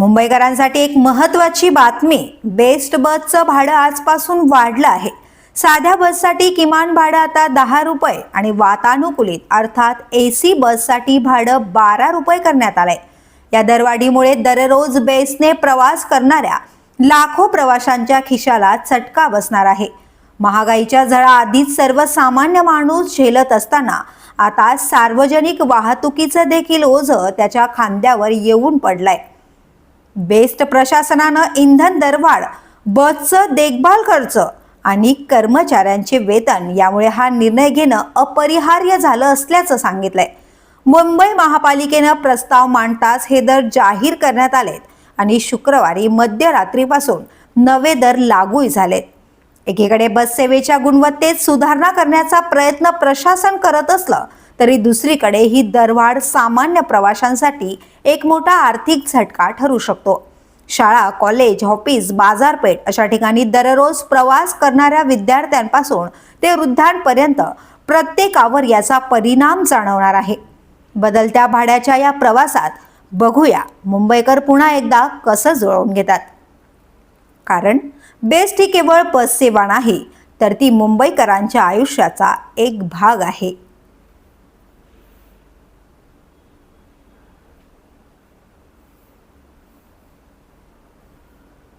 मुंबईकरांसाठी एक महत्त्वाची बातमी बेस्ट बसचं भाडं आजपासून वाढलं आहे. साध्या बससाठी किमान भाडं आता दहा रुपये आणि वातानुकूलित अर्थात ए सी बससाठी भाडं बारा रुपये करण्यात आलंय. या दरवाढीमुळे दररोज बेसने प्रवास करणाऱ्या लाखो प्रवाशांच्या खिशाला चटका बसणार आहे. महागाईच्या झळा आधीच सर्वसामान्य माणूस झेलत असताना आता सार्वजनिक वाहतुकीचं देखील ओझं त्याच्या खांद्यावर येऊन पडलंय. बेस्ट प्रशासनानं इंधन दरवाढ बसचं देखभाल खर्च आणि कर्मचाऱ्यांचे वेतन यामुळे हा निर्णय घेणं अपरिहार्य झालं असल्याचं सांगितलंय. मुंबई महापालिकेनं प्रस्ताव मांडताच हे दर जाहीर करण्यात आलेत आणि शुक्रवारी मध्यरात्रीपासून नवे दर लागूही झालेत. एकीकडे बससेवेच्या गुणवत्तेत सुधारणा करण्याचा प्रयत्न प्रशासन करत असलं तरी दुसरीकडे ही दरवाढ सामान्य प्रवाशांसाठी एक मोठा आर्थिक झटका ठरू शकतो. शाळा कॉलेज ऑफिस बाजारपेठ अशा ठिकाणी दररोज प्रवास करणाऱ्या विद्यार्थ्यांपासून ते वृद्धांपर्यंत प्रत्येकावर याचा परिणाम जाणवणार आहे. बदलत्या भाड्याच्या या प्रवासात बघूया मुंबईकर पुन्हा एकदा कसं जुळवून घेतात. कारण बेस्ट ही केवळ बस सेवा नाही तर ती मुंबईकरांच्या आयुष्याचा एक भाग आहे.